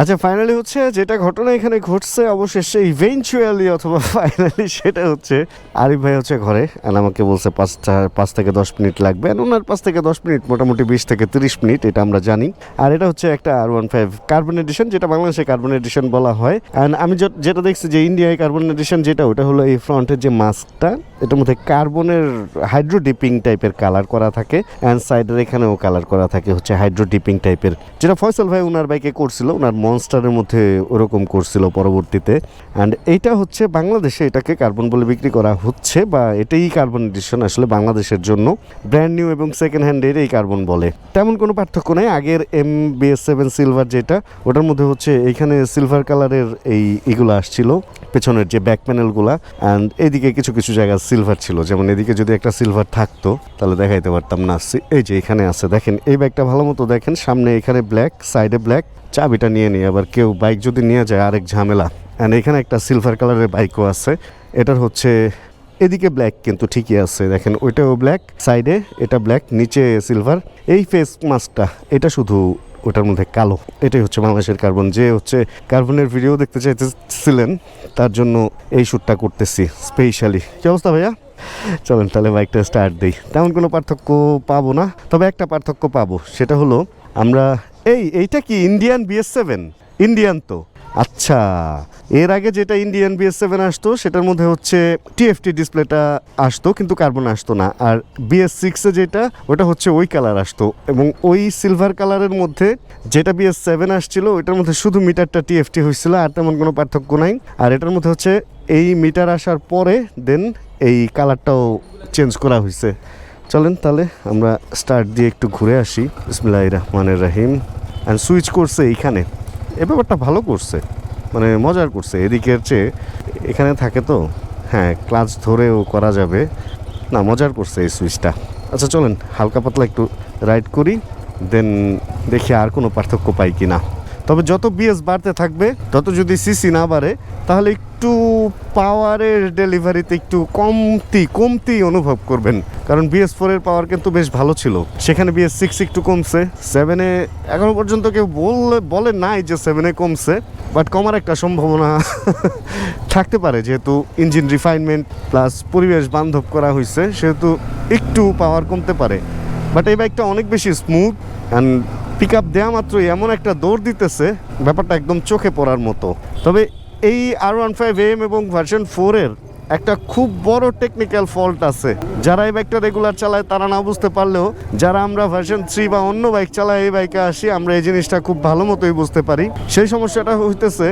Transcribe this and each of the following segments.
আচ্ছা ফাইনালি হচ্ছে যেটা ঘটনা এখানে ঘটছে, অবশেষে ইভেনচুয়ালি অথবা ফাইনালি সেটা হচ্ছে আরিফ ভাই হচ্ছে ঘরে আর আমাকে বলছে পাঁচটা, পাঁচ থেকে দশ মিনিট লাগবে আর ওনার পাঁচ থেকে দশ মিনিট মোটামুটি বিশ থেকে তিরিশ মিনিট, এটা আমরা জানি। আর এটা হচ্ছে একটা R one five carbon edition যেটা বাংলাদেশে কার্বন এডিশন বলা হয়। অ্যান্ড আমি যেটা দেখছি যে ইন্ডিয়ায় কার্বন এডিশন যেটা, ওটা হলো এই ফ্রন্টের যে মাস্কটা এটার মধ্যে কার্বনের হাইড্রো ডিপিং টাইপের কালার করা থাকে অ্যান্ড সাইডের এখানেও কালার করা থাকে হচ্ছে হাইড্রো ডিপিং টাইপের যেটা ফয়সাল ভাই ওনার বাইকে করছিল ওনার মনস্টারের মধ্যে ওরকম করছিল পরবর্তীতে। অ্যান্ড এইটা হচ্ছে বাংলাদেশে এটাকে কার্বন বলে বিক্রি করা হচ্ছে বা এটাই কার্বন এডিশন আসলে বাংলাদেশের জন্য। ব্র্যান্ড নিউ এবং সেকেন্ড হ্যান্ডের এই কার্বন বলে। তেমন কোনো পার্থক্য নেই। আগের এম বিএস সেভেন সিলভার যেটা, ওটার মধ্যে হচ্ছে এইখানে সিলভার কালারের এই এগুলো আসছিল, পেছনের যে ব্যাক প্যানেলগুলা অ্যান্ড এদিকে কিছু কিছু জায়গা সিলভার ছিল। যেমন এদিকে যদি একটা সিলভার থাকতো, তাহলে দেখাইতে পারতাম না। এই যে এখানে আছে, দেখেন, এই ব্যাগটা ভালো মতো দেখেন। সামনে এখানে ব্ল্যাক সাইডে ব্ল্যাক চাবিটা নিয়ে নিই আবার কেউ বাইক যদি নিয়ে যায়, আরেক ঝামেলা। অ্যান্ড এখানে একটা সিলভার কালারের বাইকও আছে। এটার হচ্ছে এদিকে ব্ল্যাক কিন্তু ঠিকই আছে। দেখেন, ওইটাও ব্ল্যাক সাইডে এটা ব্ল্যাক নিচে সিলভার এই ফেস মাস্কটা এটা শুধু ওটার মধ্যে কালো। এটাই হচ্ছে বাংলাদেশের কার্বন যে হচ্ছে কার্বনের ভিডিও দেখতে চাইতেছিলেন, তার জন্য এই শ্যুটটা করতেছি স্পেশালি কি অবস্থা ভাইয়া? চলেন তাহলে বাইকটা স্টার্ট দিই। তেমন কোনো পার্থক্য পাবো না, তবে একটা পার্থক্য পাবো, সেটা হলো আমরা এই, এইটা কি ইন্ডিয়ান বিএস সেভেন ইন্ডিয়ান তো। আচ্ছা এর আগে যেটা ইন্ডিয়ান বিএস সেভেন আসতো, সেটার মধ্যে হচ্ছে টিএফটি ডিসপ্লেটা আসতো, কিন্তু কার্বন আসতো না। আর বিএস সিক্সে যেটা, ওটা হচ্ছে ওই কালার আসতো। এবং ওই সিলভার কালারের মধ্যে যেটা বিএস সেভেন আসছিল, ওইটার মধ্যে শুধু মিটারটা টিএফটি হয়েছিল, আর তেমন কোনো পার্থক্য নাই। আর এটার মধ্যে হচ্ছে এই মিটার আসার পরে দেন এই কালারটাও চেঞ্জ করা হয়েছে। চলেন তাহলে আমরা স্টার্ট দিয়ে একটু ঘুরে আসি। বিসমিল্লাহ রহমানের রাহিম। অ্যান্ড সুইচ করছে এইখানে। এ ব্যাপারটা ভালো করছে। মানে মজার করছে। এদিকের চেয়ে এখানে থাকে তো? হ্যাঁ ক্লাচ ধরেও করা যাবে। না, মজার করছে এই সুইচটা আচ্ছা চলেন, হালকা পাতলা একটু রাইড করি। দেন দেখি আর কোনো পার্থক্য পাই কি না তবে যত বিএস বাড়তে থাকবে, তত যদি সিসি না বাড়ে, তাহলে একটু পাওয়ারের ডেলিভারিতে একটু কমতি কমতি অনুভব করবেন। কারণ বিএস ফোরের পাওয়ার কিন্তু বেশ ভালো ছিল। সেখানে বিএস সিক্স একটু কমছে। সেভেনে এখনও পর্যন্ত কেউ বললে, বলে নাই যে সেভেনে কমছে বাট কমার একটা সম্ভাবনা থাকতে পারে, যেহেতু ইঞ্জিন রিফাইনমেন্ট প্লাস পরিবেশ বান্ধব করা হয়েছে সেহেতু একটু পাওয়ার কমতে পারে। বাট এই বাইকটা অনেক বেশি স্মুথ অ্যান্ড পিক আপ দেওয়া মাত্রই এমন একটা দৌড় দিতেছে, ব্যাপারটা একদম চোখে পড়ার মতো। তবে এই আর ওয়ান ফাইভ এম এবং ভার্সন ফোরের একটা খুব বড় টেকনিক্যাল ফল্ট আছে। যারা এই বাইকটা রেগুলার চালায়, তারা না বুঝতে পারলেও যারা আমরা ভার্সন থ্রি বা অন্য বাইক চালায়, এই বাইকে আসি, আমরা এই জিনিসটা খুব ভালো মতোই বুঝতে পারি। সেই সমস্যাটা হইতেছে,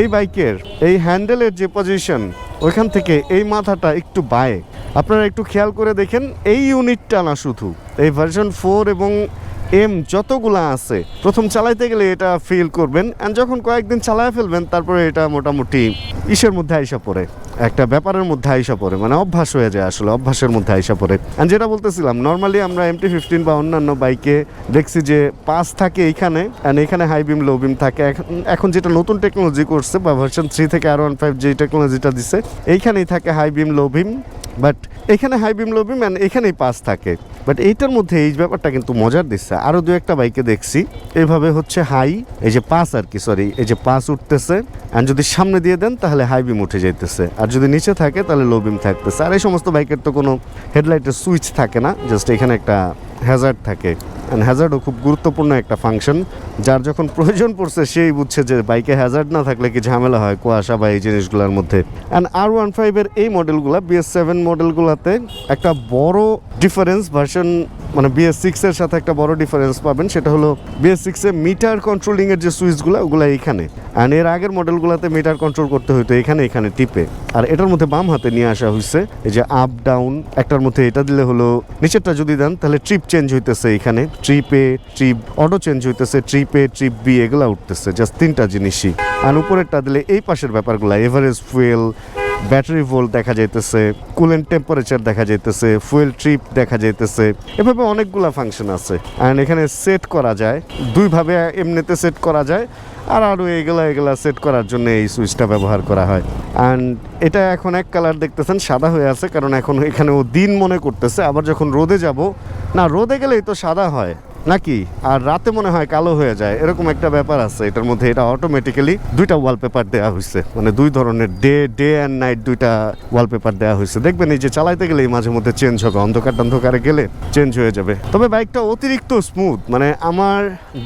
এই বাইকের এই হ্যান্ডেলের যে পজিশন ওইখান থেকে এই মাথাটা একটু বায়ে। আপনারা একটু খেয়াল করে দেখেন, এই ইউনিটটা না শুধু। এই ভার্সন ফোর এবং এম যতগুলা আছে, প্রথম চালাইতে গেলে এটা ফিল করবেন অ্যান্ড যখন কয়েকদিন চালায় ফেলবেন, তারপরে এটা মোটামুটি ইসের মধ্যে আইসা পড়ে। একটা ব্যাপারের মধ্যে আইসা পড়ে মানে অভ্যাস হয়ে যায় আসলে, অভ্যাসের মধ্যে আইসা পড়ে। আর যেটা বলতেছিলাম নর্মালি আমরা এমটি ফিফটিন বা অন্যান্য বাইকে দেখছি যে পাস থাকে এইখানে অ্যান্ড এখানে হাই বিম লো বিম থাকে। এখন- যেটা নতুন টেকনোলজি করছে, বা ভার্সন থ্রি থেকে আর ওয়ান ফাইভ যে টেকনোলজিটা দিছে, এইখানেই থাকে high beam low beam but এখানে high beam low beam and এখানেই পাস থাকে। বাট এইটার মধ্যে এই ব্যাপারটা কিন্তু মজার দিচ্ছে। আরও দু একটা বাইকে দেখছি, এভাবে হচ্ছে হাই এই যে পাস আর কি সরি এই যে পাস উঠতেছে আর যদি সামনে দিয়ে দেন, তাহলে হাই বিম উঠে যাইতেছে। আর যদি নিচে থাকে, তাহলে লো বিম থাকতেছে। আর এই সমস্ত বাইকের তো কোনো হেডলাইটের সুইচ থাকে না জাস্ট এখানে একটা হ্যাজার্ড থাকে। অ্যান্ড হ্যাজার্ডও খুব গুরুত্বপূর্ণ একটা ফাংশন যার যখন প্রয়োজন পড়ছে, সেই বুঝছে যে বাইকে হ্যাজার্ড না থাকলে কি ঝামেলা হয়, কুয়াশা বা এই জিনিসগুলোর মধ্যে। অ্যান্ড আর ওয়ান ফাইভের এই মডেলগুলো বিএস সেভেন মডেলগুলোতে একটা বড় ডিফারেন্স ভার্সন মানে বিএস সিক্সের সাথে একটা বড় ডিফারেন্স পাবেন, সেটা হলো বিএস সিক্সে মিটার কন্ট্রোলিংয়ের যে সুইচগুলো, ওগুলো এইখানে। অ্যান্ড এর আগের মডেলগুলোতে মিটার কন্ট্রোল করতে হতো এখানে এখানে টিপে। আর এটার মধ্যে বাম হাতে নিয়ে আসা হয়েছে এই যে আপ ডাউন একটার মধ্যে এটা দিলে হলো, নিচেরটা যদি দেন, তাহলে ট্রিপ চেঞ্জ হইতেছে এখানে। ট্রিপে ট্রিপ অটো চেঞ্জ হইতেছে ট্রিপে ট্রিপ বি এগুলা উঠতেছে জাস্ট তিনটা জিনিসই। আর উপরেরটা দিলে এই পাশের ব্যাপারগুলো এভারেজ ফুয়েল ব্যাটারি ভোল্ট দেখা যাইতেছে কুলেন্ট টেম্পারেচার দেখা যাইতেছে ফুয়েল ট্রিপ দেখা যাইতেছে, এভাবে অনেকগুলা ফাংশন আছে। অ্যান্ড এখানে সেট করা যায়, দুইভাবে এমনিতে সেট করা যায়, আর আরও এগুলা এগুলা সেট করার জন্য এই সুইচটা ব্যবহার করা হয়। অ্যান্ড এটা এখন এক কালার দেখতেছেন, সাদা হয়ে আছে, কারণ এখন এখানে ও দিন মনে করতেছে, আবার যখন রোদে যাব, না, রোদে গেলেই তো সাদা হয়। নাকি? আর রাতে মনে হয় কালো হয়ে যায়। এরকম একটা ব্যাপার আছে। এটার মধ্যে এটা অটোমেটিক্যালি দুইটা ওয়ালপেপার দেওয়া হয়েছে মানে দুই ধরনের ডে ডে অ্যান্ড নাইট দুইটা ওয়ালপেপার দেওয়া হয়েছে দেখবেন এই যে চালাইতে গেলেই মাঝে মধ্যে চেঞ্জ হবে। অন্ধকার অন্ধকারে গেলে চেঞ্জ হয়ে যাবে। তবে বাইকটা অতিরিক্ত স্মুথ মানে আমার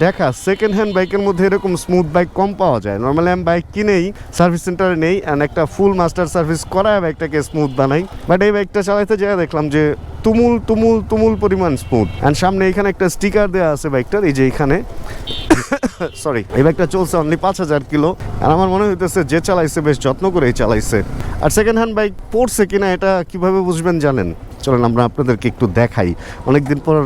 দেখা সেকেন্ড হ্যান্ড বাইকের মধ্যে এরকম স্মুথ বাইক কম পাওয়া যায়। নর্মালি আমি বাইক কিনেই সার্ভিস সেন্টারে নেই অ্যান্ড একটা ফুল মাস্টার সার্ভিস করায় বাইকটাকে স্মুথ বানাই। বাট এই বাইকটা চালাইতে যেয়ে দেখলাম যে তুমুল তুমুল তুমুল পরিমাণ স্মুথ অ্যান্ড সামনে এখানে একটা স্টিকার দেওয়া আছে বাইকটার এই যে এখানে। সরি এই বাইকটা চলছে অনলি পাঁচ হাজার কিলো। আর আমার মনে হইতেছে যে চালাইছে, বেশ যত্ন করেই চালাইছে। আর সেকেন্ড হ্যান্ড বাইক পড়ছে কিনা, এটা কীভাবে বুঝবেন জানেন? চলেন, আমরা আপনাদেরকে একটু দেখাই। অনেকদিন পর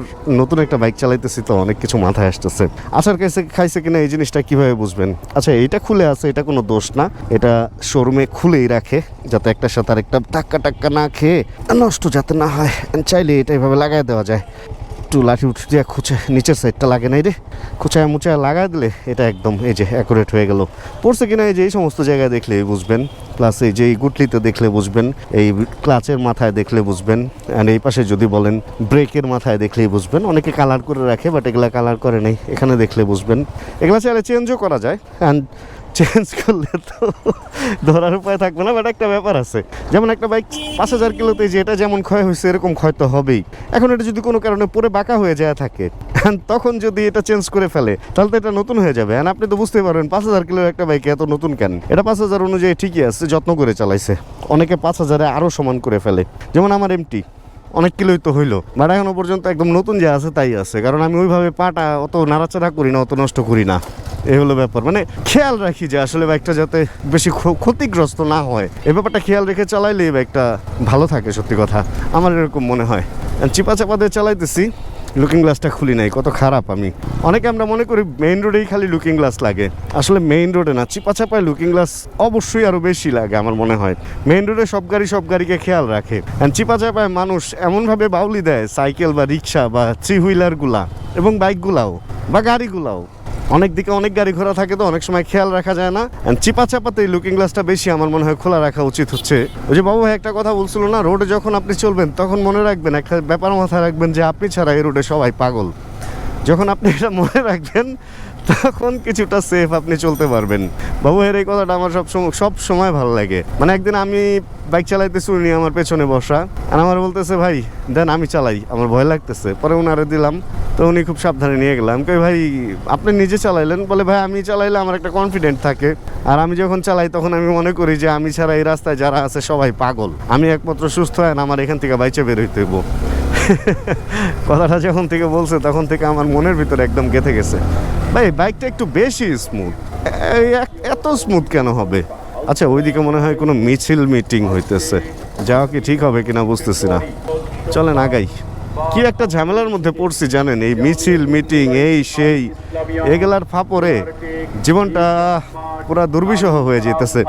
নতুন একটা বাইক চালাইতেছি তো, অনেক কিছু মাথায় আসতেছে। আসার কাছে খাইছে কিনা এই জিনিসটা কীভাবে বুঝবেন? আচ্ছা এটা খুলে আছে, এটা কোনো দোষ না। এটা শোরুমে খুলেই রাখে, যাতে একটা সাথে আরেকটা টাক্কা টাক্কা না খেয়ে নষ্ট যাতে না হয়। চাইলে এটা এভাবে লাগাই দেওয়া যায়। একটু লাঠি উঠে দিয়ে খুঁচে, নিচের সাইডটা লাগে নাই রে। খুঁচায় মুচায় লাগাই দিলে এটা একদম এই যে অ্যাকুরেট হয়ে গেল। পড়ছে কিনা এই যে এই সমস্ত জায়গায় দেখলে বুঝবেন প্লাস এই যে এই গুটলিতে দেখলে বুঝবেন, এই ক্লাচের মাথায় দেখলে বুঝবেন অ্যান্ড এই পাশে যদি বলেন ব্রেকের মাথায় দেখলেই বুঝবেন। অনেকে কালার করে রাখে বাট এগুলা কালার করে নেই, এখানে দেখলে বুঝবেন। এগুলা চাইলে চেঞ্জও করা যায় অ্যান্ড চেঞ্জ করলে তো ধরার উপায় থাকবে না, বাট একটা ব্যাপার আছে। যেমন একটা বাইক পাঁচ হাজার কিলোতে যে এটা যেমন ক্ষয় হয়েছে, এরকম ক্ষয় তো হবেই। এখন এটা যদি কোনো কারণে পরে বাঁকা হয়ে যায় থাকে তখন যদি এটা চেঞ্জ করে ফেলে, তাহলে তো এটা নতুন হয়ে যাবে। আপনি তো বুঝতে পারবেন, পাঁচ হাজার কিলোর একটা বাইক এত নতুন কেন? এটা পাঁচ হাজার অনুযায়ী ঠিকই আছে, যত্ন করে চালাইছে। অনেকে পাঁচ হাজারে আরও সমান করে ফেলে। যেমন আমার এমটি অনেক কিলোই তো হইল, বাট এখনও পর্যন্ত একদম নতুন যে আছে তাই আছে। কারণ আমি ওইভাবে পাটা অত নাড়াচাড়া করি না, অত নষ্ট করি না। এই হলো ব্যাপার। মানে খেয়াল রাখি যে আসলে বাইকটা যাতে বেশি ক্ষতিগ্রস্ত না হয়। এই ব্যাপারটা খেয়াল রেখে চালাইলে এই বাইকটা ভালো থাকে, সত্যি কথা। আমার এরকম মনে হয়। চিপা চাপা দিয়ে চালাইতেছি লুকিং গ্লাসটা খুলি নাই, কত খারাপ আমি। অনেকে আমরা মনে করি মেইন রোডেই খালি লুকিং গ্লাস লাগে। আসলে মেইন রোডে না চিপা চাপায় লুকিং গ্লাস অবশ্যই আরও বেশি লাগে আমার মনে হয়। মেইন রোডে সব গাড়ি সব গাড়িকে খেয়াল রাখে। অ্যান্ড চিপা চাপায় মানুষ এমনভাবে বাউলি দেয়, সাইকেল বা রিক্সা বা থ্রি হুইলারগুলা এবং বাইকগুলাও বা গাড়িগুলাও। অনেক দিকে অনেক গাড়ি ঘোড়া থাকে তো, অনেক সময় খেয়াল রাখা যায় না। And চিপা চাপাতে লুকিং গ্লাসটা বেশি আমার মনে হয় খোলা রাখা উচিত হচ্ছে। ওই যে বাবু ভাই একটা কথা বলছিল না রোডে যখন আপনি চলবেন, তখন মনে রাখবেন, একটা ব্যাপার মাথায় রাখবেন যে আপনি ছাড়া এই রোডে সবাই পাগল। যখন আপনি এটা মনে রাখবেন, তখন কিছুটা সেফ আপনি চলতে পারবেন। বাবু এর এই কথাটা আমার সব সময় সব সময় ভালো লাগে। মানে একদিন আমি বাইক চালাইতে উনি আমার পেছনে বসা। আর আমার বলতেছে, ভাই, দেন আমি চালাই, আমার ভয় লাগতেছে। পরে উনারে দিলাম তো উনি খুব সাবধানে নিয়ে গেলাম। কই ভাই, আপনি নিজে চালাইলেন? বলে, ভাই, আমি চালাইলে আমার একটা কনফিডেন্ট থাকে। আর আমি যখন চালাই, তখন আমি মনে করি যে, আমি ছাড়া এই রাস্তায় যারা আছে, সবাই পাগল। আমি একমাত্র সুস্থ হয় না আমার এখান থেকে বাইচে বের হইতে হইব। কথাটা যখন থেকে বলছে, তখন থেকে আমার মনের ভিতরে একদম গেঁথে গেছে। ভাই, বাইকটা একটু বেশি স্মুথ এত স্মুথ কেন হবে? আচ্ছা ওইদিকে মনে হয় কোনো মিছিল মিটিং হইতেছে। যাওয়া কি ঠিক হবে কিনা বুঝতেছি না। চলেন, আগাই। কি একটা ঝামেলার মধ্যে পড়ছি জানেন? এই মিছিল, মিটিং, এই, সেই, এগুলার ফাপরে জীবনটা পুরা দুর্বিষহ হয়ে যেতেছে।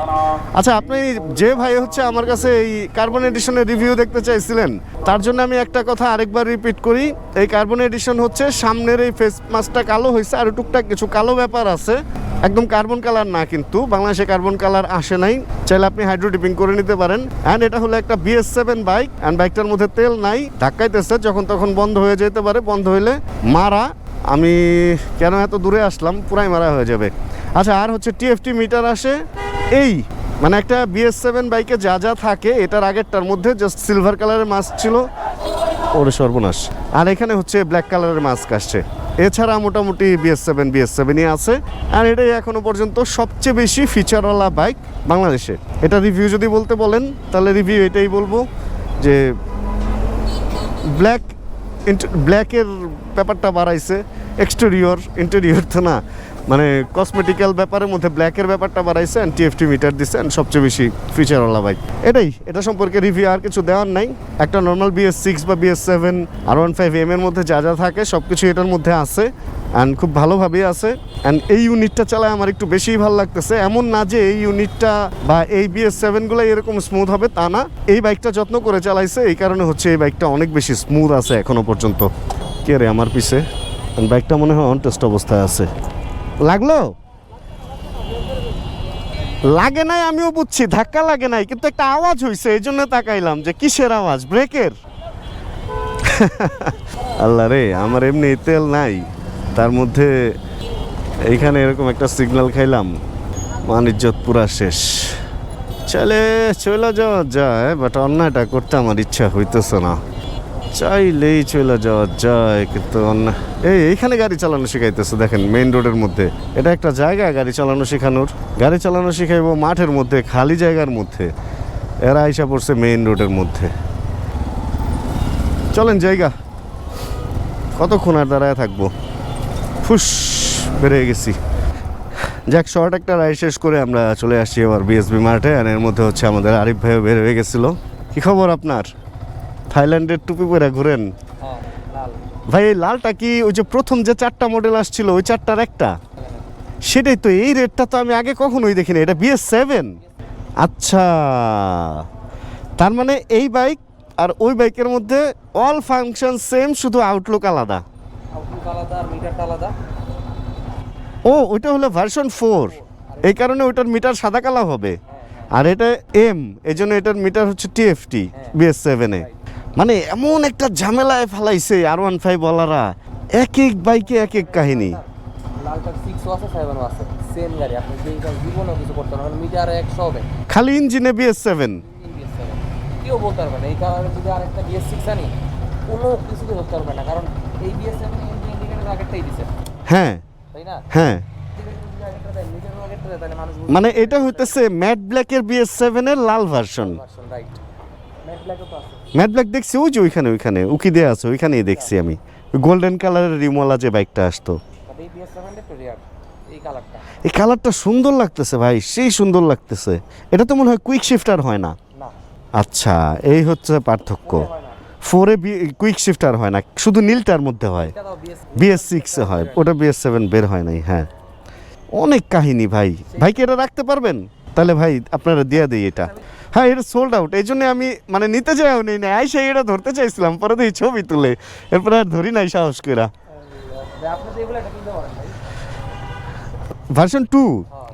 আচ্ছা আপনি যে ভাই হচ্ছে আমার কাছে এই কার্বন এডিশনের রিভিউ দেখতে চাইছিলেন, তার জন্য আমি একটা কথা আরেকবার রিপিট করি। এই কার্বন এডিশন হচ্ছে সামনের এই ফেস মাস্কটা কালো হয়েছে আর টুকটাক কিছু কালো ব্যাপার আছে। একদম কার্বন কালার না কিন্তু, বাংলাদেশে কার্বন কালার আসে নাই। চাইলে আপনি হাইড্রো ডিপিং করে নিতে পারেন। অ্যান্ড এটা হলো একটা বিএস সেভেন বাইক অ্যান্ড বাইকটার মধ্যে তেল নাই। ধাক্কাইতেছে, যখন তখন বন্ধ হয়ে যেতে পারে। বন্ধ হইলে মারা, আমি কেন এত দূরে আসলাম? পুরাই মারা হয়ে যাবে। আচ্ছা আর হচ্ছে টিএফটি মিটার আসে। এই মানে একটা বিএস সেভেন বাইকে যা যা থাকে, এটার আগেরটার মধ্যে জাস্ট সিলভার কালারের মাস্ক ছিল। ওর সর্বনাশ। আর এখানে হচ্ছে ব্ল্যাক কালারের মাস্ক আসছে। এছাড়া মোটামুটি বিএস সেভেন বিএস সেভেনই আছে। আর এটাই এখনও পর্যন্ত সবচেয়ে বেশি ফিচারওয়ালা বাইক বাংলাদেশে। এটা রিভিউ যদি বলতে বলেন, তাহলে রিভিউ এটাই বলব যে ব্ল্যাক ব্ল্যাকের ব্যাপারটা বাড়াইছে। এক্সটেরিয়র ইন্টেরিয়র তো না। মানে কসমেটিক্যাল ব্যাপারের মধ্যে ব্ল্যাকের ব্যাপারটা বাড়াইছে অ্যান্ড টিএফটি মিটার দিচ্ছে অ্যান্ড সবচেয়ে বেশি ফিচারওয়ালা বাইক এটাই, এটা সম্পর্কে রিভিউ আর কিছু দেওয়ার নাই। একটা নর্মাল বিএস সিক্স বা বিএস সেভেন আর ওয়ান ফাইভ এম এর মধ্যে যা যা থাকে সব কিছু এটার মধ্যে আছে অ্যান্ড খুব ভালোভাবেই আছে। অ্যান্ড এই ইউনিটটা চালায় আমার একটু বেশিই ভালো লাগতেছে। এমন না যে এই ইউনিটটা বা এই বিএস সেভেনগুলো এরকম স্মুথ হবে, তা না। এই বাইকটা যত্ন করে চালাইছে, এই কারণে হচ্ছে এই বাইকটা অনেক বেশি স্মুথ আছে এখনও পর্যন্ত। কে রে আমার পিছে? বাইকটা মনে হয় অনটেস্ট অবস্থায় আছে। লাগল? লাগে নাই, আমিও বুঝছি, ধাক্কা লাগে নাই, কিন্তু একটা আওয়াজ হইছে, এই জন্য তাকাইলাম যে কিসের আওয়াজ? ব্রেকের? আল্লাহ রে, আমার এমনি তেল নাই। তার মধ্যে এইখানে এরকম একটা সিগন্যাল খাইলাম। মানিজ্জত পুরা শেষ। চলে চলে যাওয়া যায় বাট অন্যায়টা করতে আমার ইচ্ছা হইতেছে না। চাইলেই চলে যাওয়া যায়, কিন্তু এই, এইখানে গাড়ি চালানো শেখাইতেছে, দেখেন মেইন রোডের মধ্যে। এটা একটা জায়গা, গাড়ি চালানো শেখানোর। গাড়ি চালানো শেখাইবো মাঠের মধ্যে, খালি জায়গার মধ্যে। এরা আইসা পড়ছে মেইন রোডের মধ্যে। চলেন জায়গা। কতক্ষণ আর দাঁড়ায় থাকব? ফুস বেড়ে গেছি। যাক, শর্ট একটা রাইড শেষ করে আমরা চলে আসছি এবার বিএসবি মার্টে আর এর মধ্যে হচ্ছে আমাদের আরিফ ভাইও বের হয়ে গেছিল। কি খবর আপনার? থাইল্যান্ডের টুপি পরে ঘুরেন? হ্যাঁ ভাই এই লালটা কি ওই যে প্রথম যে চারটা মডেল আসছিল ওই চারটার একটা? সেটাই তো এই রেটটা তো আমি আগে কখনোই দেখিনি এটা বিএস সেভেন আচ্ছা তার মানে এই বাইক আর ওই বাইকের মধ্যে অল ফাংশন সেম শুধু আউটলুক আলাদা? ও ওইটা হলো ভার্সন ফোর এই কারণে ওইটার মিটার সাদা কালা হবে। আর এটা এম এই জন্য এটার মিটার হচ্ছে টিএফটি বিএস সেভেনে মানে এমন একটা ঝামেলায় ফেলাইছে আর ওয়ান ফাইভ বলারা এক এক বাইকে এক এক কাহিনী খালি ইঞ্জিনে বিএস সেভেন কেউ বলতে পারবে না? এই কারণে যদি আরেকটা বিএস সিক্স আনি কোনো কিছুতে ধরতে পারবে না। কারণ এই বিএস সেভেন ইন্ডিকেটার আগেরটাই দিছে। হ্যাঁ। তাই না? হ্যাঁ। মানে এটা হইতেছে ম্যাট ব্ল্যাকের বিএস সেভেনের লাল version version right matte black দেখছি ওই যে ওইখানে ওইখানে উকি দেওয়া আছে ওইখানেই দেখছি আমি। গোল্ডেন কালারের রিমোলা যে বাইকটা আসতো। এই কালারটা সুন্দর লাগতেছে ভাই সেই সুন্দর লাগতেছে। এটা তো মনে হয় কুইক শিফটার হয় না? আচ্ছা এই হচ্ছে পার্থক্য। ফোরে কুইক শিফটার হয় না শুধু নীলটার মধ্যে হয়। বিএস সিক্সে হয় ওটা বিএস সেভেন বের হয় নাই হ্যাঁ। অনেক কাহিনী ভাই। ভাই কি এটা রাখতে পারবেন? তাহলে ভাই আপনারা দিয়ে দিই এটা। হ্যাঁ এটা সোল্ড আউট এই জন্য আমি মানে নিতে যাইও নেই না আইসা এটা ধরতে চাইছিলাম পরে দিয়ে ছবি তুলে। এরপরে আর ধরি নাই সাহস করে তো ভার্সন টু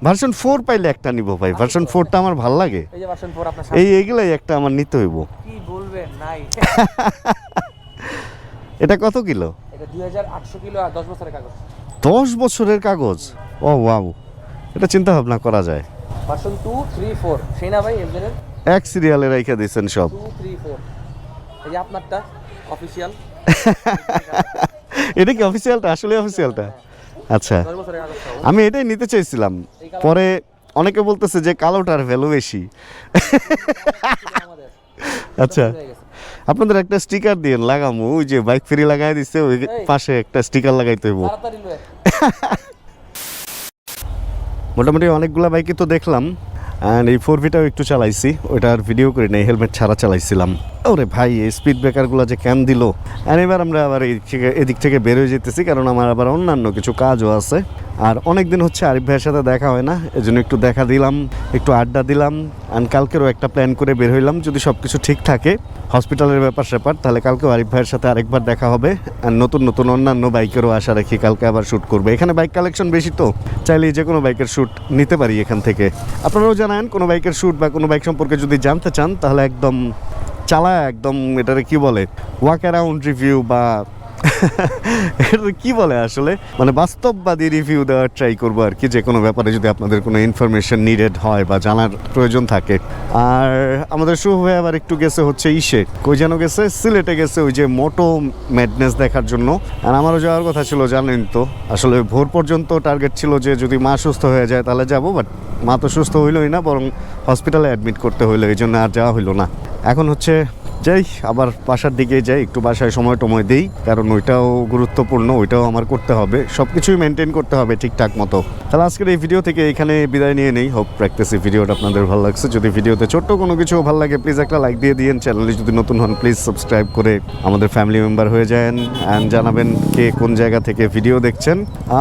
ভার্সন ফোর পাইলে একটা নিব ভাই। ভার্সন ফোরটা আমার ভালো লাগে। এই এই এগুলাই একটা আমার নিতে হইব। নাই। এটা কত কিলো? দশ বছরের কাগজ। দশ বছরের কাগজ? ও ওয়াও। এটা চিন্তা ভাবনা করা যায়। ভার্সন টু থ্রি ফোর সেই না ভাই এমজেনের? এক সিরিয়ালে রেখে দিয়েছেন সব। এই যে আপনারটা অফিসিয়াল এটা কি অফিসিয়ালটা আসলে অফিসিয়ালটা আচ্ছা। দশ বছরের কাগজটা আমি এটাই নিতে চাইছিলাম। পরে অনেকে বলতেছে যে কালোটার ভ্যালু বেশি। আচ্ছা। আপনাদের একটা স্টিকার দিয়ে লাগামু। ওই যে বাইক ফ্রি লাগাই দিচ্ছে ওই পাশে একটা স্টিকার লাগাইতে হইব। মোটামুটি অনেকগুলা বাইকে তো দেখলাম। অ্যান্ড এই ফোর ভিটাও একটু চালাইছি। ওইটার ভিডিও করি নাই হেলমেট ছাড়া চালাইছিলাম। ওরে ভাই, এই স্পিড ব্রেকারগুলো যে ক্যাম দিল? আর এবার আমরা আবার থেকে- এদিক থেকে বের হয়ে যেতেছি, কারণ আমার আবার অন্যান্য কিছু কাজও আছে। আর অনেক দিন হচ্ছে আরিফ ভাইয়ের সাথে দেখা হয় না, এজন্য একটু দেখা দিলাম, একটু আড্ডা দিলাম অ্যান্ড কালকেরও একটা প্ল্যান করে বের হইলাম, যদি সব কিছু ঠিক থাকে হসপিটালের ব্যাপার স্যাপার, তাহলে কালকেও আরিফ ভাইয়ের সাথে আরেকবার দেখা হবে আর নতুন নতুন অন্যান্য বাইকেরও আশা রাখি কালকে আবার শ্যুট করবে। এখানে বাইক কালেকশন বেশি তো, চাইলেই যে কোনো বাইকের শ্যুট নিতে পারি এখান থেকে। আপনারাও জানান, কোনো বাইকের শ্যুট বা কোনো বাইক সম্পর্কে যদি জানতে চান, তাহলে একদম চালা একদম এটারে কি বলে? ওয়াক অ্যারাউন্ড রিভিউ বা এটা কি বলে আসলে? মানে বাস্তববাদী রিভিউ দেওয়ার ট্রাই করব আর কি, যে কোনো ব্যাপারে যদি আপনাদের কোনো ইনফরমেশন নিডেড হয় বা জানার প্রয়োজন থাকে। আর আমাদের শুভ হয়ে আবার একটু গেছে হচ্ছে ইসে। কই যেন গেছে? সিলেটে গেছে ওই যে মোটো ম্যাডনেস দেখার জন্য। আর আমারও যাওয়ার কথা ছিল, জানেন তো। আসলে ভোর পর্যন্ত টার্গেট ছিল যে যদি মা সুস্থ হয়ে যায় তাহলে যাব বাট মা তো সুস্থ হইলই না, বরং হসপিটালে অ্যাডমিট করতে হইল এই জন্য আর যাওয়া হইল না। এখন হচ্ছে যাই, আবার বাসার দিকে যাই, একটু বাসায় সময় টময় দিই, কারণ ওইটাও গুরুত্বপূর্ণ, ওইটাও আমার করতে হবে। সব কিছুই মেনটেন করতে হবে ঠিকঠাক মতো। তাহলে আজকের এই ভিডিও থেকে এখানে বিদায় নিয়ে নেই। হোপ প্র্যাকটিস এই ভিডিওটা আপনাদের ভালো লাগছে। যদি ভিডিওতে ছোট্ট কোনো কিছু ভালো লাগে প্লিজ একটা লাইক দিয়ে দিন চ্যানেলে যদি নতুন হন প্লিজ সাবস্ক্রাইব করে আমাদের ফ্যামিলি মেম্বার হয়ে যান অ্যান্ড জানাবেন কে কোন জায়গা থেকে ভিডিও দেখছেন।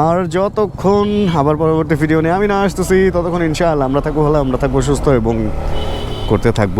আর যতক্ষণ আবার পরবর্তী ভিডিও নিয়ে আমি না আসতেছি, ততক্ষণ ইনশাআল্লাহ আমরা থাকব ভালো, আমরা থাকব সুস্থ এবং করতে থাকব।